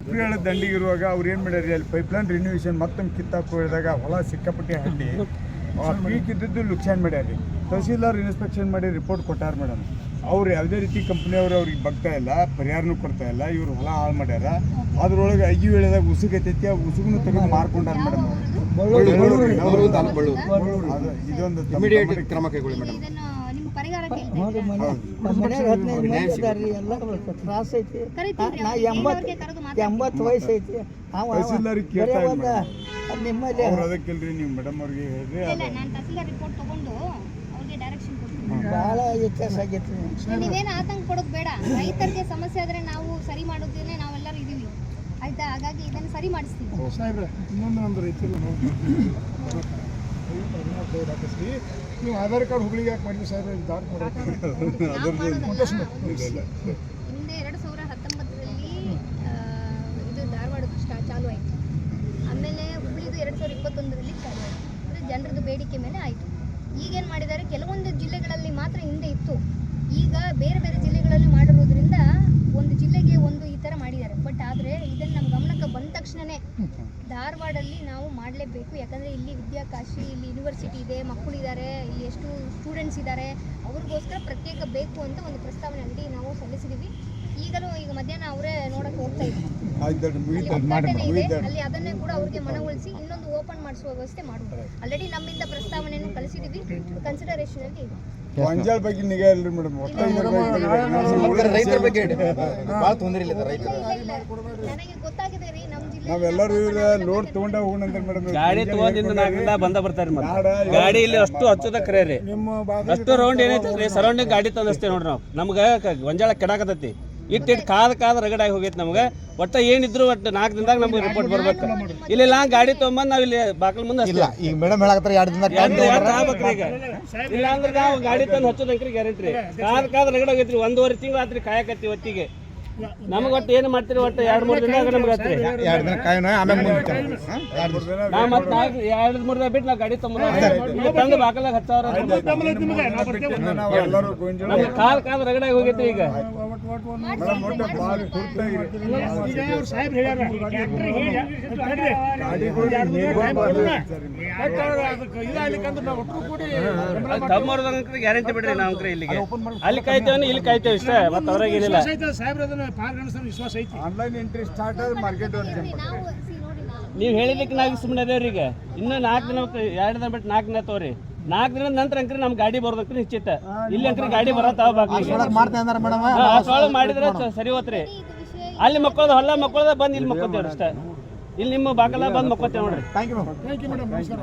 ಉಪ್ರಿಯಾಳ ದಂಡಿಗಿರುವಾಗ ಅವ್ರು ಏನು ಮಾಡ್ಯಾರ ಅಲ್ಲಿ ಪೈಪ್ಲೈನ್ ರಿನ್ಯೂವೇಷನ್ ಮತ್ತೊಮ್ಮೆ ಕಿತ್ತಾಕ್ ಹೋದಾಗ ಹೊಲ ಸಿಕ್ಕಾಪಟ್ಟೆ ಹಳ್ಳಿ ಪೀಕ್ ಇದ್ದದ್ದು ಲುಕ್ಸಾನ್ ಮಾಡ್ಯಾರಿ ತಹಸೀಲ್ದಾರ್ ಇನ್ಸ್ಪೆಕ್ಷನ್ ಮಾಡಿ ರಿಪೋರ್ಟ್ ಕೊಟ್ಟಾರ ಮೇಡಮ್ ಅವ್ರು ಯಾವುದೇ ರೀತಿ ಕಂಪ್ನಿಯವರು ಅವ್ರಿಗೆ ಬಗ್ತಾ ಇಲ್ಲ ಪರಿಹಾರನೂ ಕೊಡ್ತಾ ಇಲ್ಲ ಇವ್ರು ಹೊಲ ಹಾಳು ಮಾಡ್ಯಾರ. ಅದ್ರೊಳಗೆ ಅಗಿ ಹೇಳಿದಾಗ ಉಸುಗೈತೈತಿ ಆ ಉಸುಗನ್ನು ತೆಗೆದು ಮಾರ್ಕೊಂಡಾರ ಮೇಡಮ್ ಇದೊಂದು ಇಮಿಡಿಯೇಟ್ ಕ್ರಮ ಕೈಗೊಳ್ಳಿ ಮೇಡಮ್ ತ್ರಾಸ ಐತಿ. ನಾ ಎಂಬತ್ತು. ಎಂಬತ್ತು ವಯಸ್ಸು ಐತಿ. ನಿಮ್ಮಲ್ಲಿ ಅದಕ್ಕಿಲ್ರಿ ನೀವು ಮೇಡಮ್ ಅವ್ರಿಗೆ ಹೇಳ್ರಿ ಇಲ್ಲ ನಾನು ತಹಸೀಲ್ದಾರ್ ರಿಪೋರ್ಟ್ ತಗೊಂಡು ಅವ್ರಿಗೆ ಡೈರೆಕ್ಷನ್ ಕೊಡ್ತೀನಿ. ಭಾಳ ವ್ಯತ್ಯಾಸ ಆಗೈತಿ. ನೀವೇನು ಆತಂಕ ಕೊಡೋದು ಬೇಡ. ರೈತರಿಗೆ ಸಮಸ್ಯೆ ಆದ್ರೆ ನಾವು ಸರಿ ಮಾಡೋದೇನೆ ನಾವೆಲ್ಲರೂ ಇದೀವಿ. ಆಯ್ತಾ? ಹಾಗಾಗಿ ಇದನ್ನು ಸರಿ ಮಾಡಿಸ್ತೀವಿ. ಇನ್ನೊಂದು ಒಂದು ರೈತರು ನೀವು ಆಧಾರ್ ಕಾರ್ಡ್ ಹುಬ್ಳಿಗೆ ಯಾಕೆ ಮಾಡಿದ್ರಿ ಸರ್ ದಾಖಲೆ ಮಾಡೋದು ಹಿಂದೆ ಎರಡು ಸಾವಿರ ಹತ್ತೊಂಬತ್ತರಲ್ಲಿ ಇದು ಧಾರವಾಡ ಚಾಲು ಆಯಿತು. ಆಮೇಲೆ ಹುಬ್ಳಿದು ಎರಡು ಸಾವಿರ ಇಪ್ಪತ್ತೊಂದರಲ್ಲಿ ಚಾಲು ಆಯಿತು. ಅಂದರೆ ಜನರದ್ದು ಬೇಡಿಕೆ ಮೇಲೆ ಆಯಿತು. ಈಗೇನು ಮಾಡಿದ್ದಾರೆ? ಕೆಲವೊಂದು ಜಿಲ್ಲೆಗಳಲ್ಲಿ ಮಾತ್ರ ಹಿಂದೆ ಇತ್ತು. ಈಗ ಬೇರೆ ಬೇರೆ ಜಿಲ್ಲೆಗಳಲ್ಲಿ ಮಾಡಿರೋದ್ರಿಂದ ಒಂದು ಜಿಲ್ಲೆಗೆ ಒಂದು ಈ ಥರ ಮಾಡಿದ್ದಾರೆ. ಬಟ್ ಆದರೆ ಇದನ್ನು ನಮ್ಮ ಗಮನಕ್ಕೆ ಬಂದ ತಕ್ಷಣವೇ ಧಾರವಾಡಲ್ಲಿ ನಾವು ಮಾಡಲೇಬೇಕು. ಯಾಕಂದರೆ ಇಲ್ಲಿ ವಿದ್ಯಾಕಾಶಿ, ಇಲ್ಲಿ ಯೂನಿವರ್ಸಿಟಿ ಇದೆ ಮಕ್ಕಳಿದ್ದಾರೆ ಇಲ್ಲಿ ಎಷ್ಟು ಸ್ಟೂಡೆಂಟ್ಸ್ ಇದ್ದಾರೆ ಅವ್ರಿಗೋಸ್ಕರ ಪ್ರತ್ಯೇಕ ಬೇಕು ಅಂತ ಒಂದು ಪ್ರಸ್ತಾವನೆ ಅಲ್ಲಿ ನಾವು ಸಲ್ಲಿಸಿದ್ದೀವಿ ಈಗಲೂ ಈಗ ಮಧ್ಯಾಹ್ನ ಅವರೇ ನೋಡಕ್ ಹೋಗ್ತಾ ಇದ್ದಾರೆ ಅಲ್ಲಿ ಅದನ್ನೇ ಕೂಡ ಅವ್ರಿಗೆ ಮನವೊಲಿಸಿ ಇನ್ನೊಂದು ಓಪನ್ ಮಾಡಿಸುವ ವ್ಯವಸ್ಥೆ ಮಾಡುವ ಆಲ್ರೆಡಿ ನಮ್ಮಿಂದ ಪ್ರಸ್ತಾವನೆಯನ್ನು ಕಳಿಸಿದ್ದೀವಿ ಕನ್ಸಿಡರೇಷನ್ ಅಲ್ಲಿ ಇದೆ. ಗೊಂಜಾಳ ಬಗ್ಗೆ ನಿಗಾ ಇಲ್ರಿ ಮೇಡಮ್ ರೈತರ ಬಗ್ಗೆ ಭಾಳ ತೊಂದರೆ ಇಲ್ಲ ರೈತರು ನನಗೆ ಗೊತ್ತಾಗಿದೆ ರೀ ನಮ್ಮ ಜಿಲ್ಲೆ ನಾವೆಲ್ಲರೂ ಲೋಡ್ ತಗೊಂಡ ಹೋಗೋಣ ಅಂತ ಮೇಡಮ್. ಗಾಡಿ ತಗೊಂಡಿಂದ ನಾಲ್ಕರಿಂದ ಬಂದ ಬರ್ತಾರೆ ಮತ್ತೆ. ಗಾಡಿ ಇಲ್ಲಿ ಅಷ್ಟು ಹಚ್ಚದ ಕರೆ ರೀ. ಅಷ್ಟು ರೌಂಡ್ ಏನೈತಿ ಸರೌಂಡಿಂಗ್ ಗಾಡಿ ತಂದಸ್ತೇವೆ ನೋಡ್ರಿ ನಾವು. ನಮ್ಗೆ ಗೊಂಜಾಳ ಕೆಡಾಕತೈತಿ ಇಟ್ಟು ಕಾದು ಕಾದ ರಗಡಾಗಿ ಹೋಗೈತೆ ನಮ್ಗೆ. ಒಟ್ಟು ಏನಿದ್ರು ಒಟ್ಟು ನಾಲ್ಕು ದಿನದಾಗ ನಮ್ಗೆ ರಿಪೋರ್ಟ್ ಬರ್ಬೇಕು. ಇಲ್ಲ ಗಾಡಿ ತೊಗೊಂಬಂದು ನಾವು ಇಲ್ಲಿ ಬಾಕಲ್ ಮುಂದೆ ಇಲ್ಲ ಈಗ ಮೇಡಮ್ ಹೇಳಕತ್ತಾರ ಎರಡು ದಿನ ಆಗ್ಬೇಕ್ರಿ ಈಗ. ಇಲ್ಲ ಅಂದ್ರೆ ನಾವು ಗಾಡಿ ತಂದು ಹಚ್ಚೋದಂಕ್ರಿ ಗ್ಯಾರಂಟಿ ಕಾದ ಕಾದ ರಗಡ ಹೋಗೈತ್ರಿ. ಒಂದೂವರೆ ತಿಂಗಳು ಆತ್ರಿ ಕಾಯಕತ್ತಿ ಹೊತ್ತಿಗೆ ನಮ್ಗೆ ಒಟ್ಟು ಏನು ಮಾಡ್ತೀರಿ? ಒಟ್ಟು ಎರಡು ಮೂರು ದಿನದಾಗ ನಮ್ಗೆ ಎರಡು ದಿನ ಆಮೇಲೆ ಮುಂದೆ ಎರಡು ನಾ ಮತ್ತೆ ನಾಲ್ಕು ಎರಡು ಮೂರು ದಿನ ಬಿಟ್ಟು ನಾವು ಗಾಡಿ ತೊಗೊಂಡು ತಂದು ಬಾಕಲಾಗ ಹತ್ತು ಸಾವಿರ ಕಾಲ್ ಕಾಲ್ ರಗಡಾಗಿ ಹೋಗೈತ್ರಿ ಈಗ. ತಮ್ಮವ್ರದಂಕ್ರಿ ಗ್ಯಾರಂಟಿ ಬಿಡ್ರಿ ನಾವು ಇಲ್ಲಿಗೆ. ಅಲ್ಲಿ ಕಾಯ್ತೇವೆ ಇಲ್ಲಿ ಕಾಯ್ತೇವೆ ಇಷ್ಟ ಮತ್ತೆ ಅವ್ರಾಗ ಏನಿಲ್ಲ. ಪಾಲ್ಗೊಳಿಸೋ ವಿಶ್ವಾಸ ಐತಿ. ಆನ್ಲೈನ್ ಎಂಟ್ರಿ ಸ್ಟಾರ್ಟ್ ಮಾರ್ಕೆಟ್ ನಾವು ಹೇಳಿದಕ್ಕೆ ನಾವು ಸುಮ್ಮನೆ ಅದೇವ್ರಿ ಈಗ. ಇನ್ನು ನಾಲ್ಕು ದಿನ ಎರಡು ದಿನ ಬಿಟ್ಟು ನಾಲ್ಕು ದಿನ ತೋರಿ ನಾಲ್ಕು ದಿನದ ನಂತರ ಅಂಕ್ರಿ ನಮ್ಮ ಗಾಡಿ ಬರೋದಕ್ರಿ ನಿಶ್ಚಿತ. ಇಲ್ಲಿ ಅಂಕ್ರಿ ಗಾಡಿ ಬರತ್ತಾವ ಅಷ್ಟೊಳಗೆ ಮಾಡಿದ್ರೆ ಸರಿ ಹೋತ್ರಿ. ಅಲ್ಲಿ ಮಕ್ಕಳದ ಹೊಲ ಮಕ್ಕಳದ ಬಂದು ಇಲ್ಲಿ ಮಕ್ಕೋತೇವ್ರಿ ಅಷ್ಟೇ. ಇಲ್ಲಿ ನಿಮ್ಮ ಬಾಗಲ ಬಂದು ಮಕ್ಕೋತೇವೆ ನೋಡ್ರಿ. Thank you thank you madam ನಮಸ್ಕಾರ.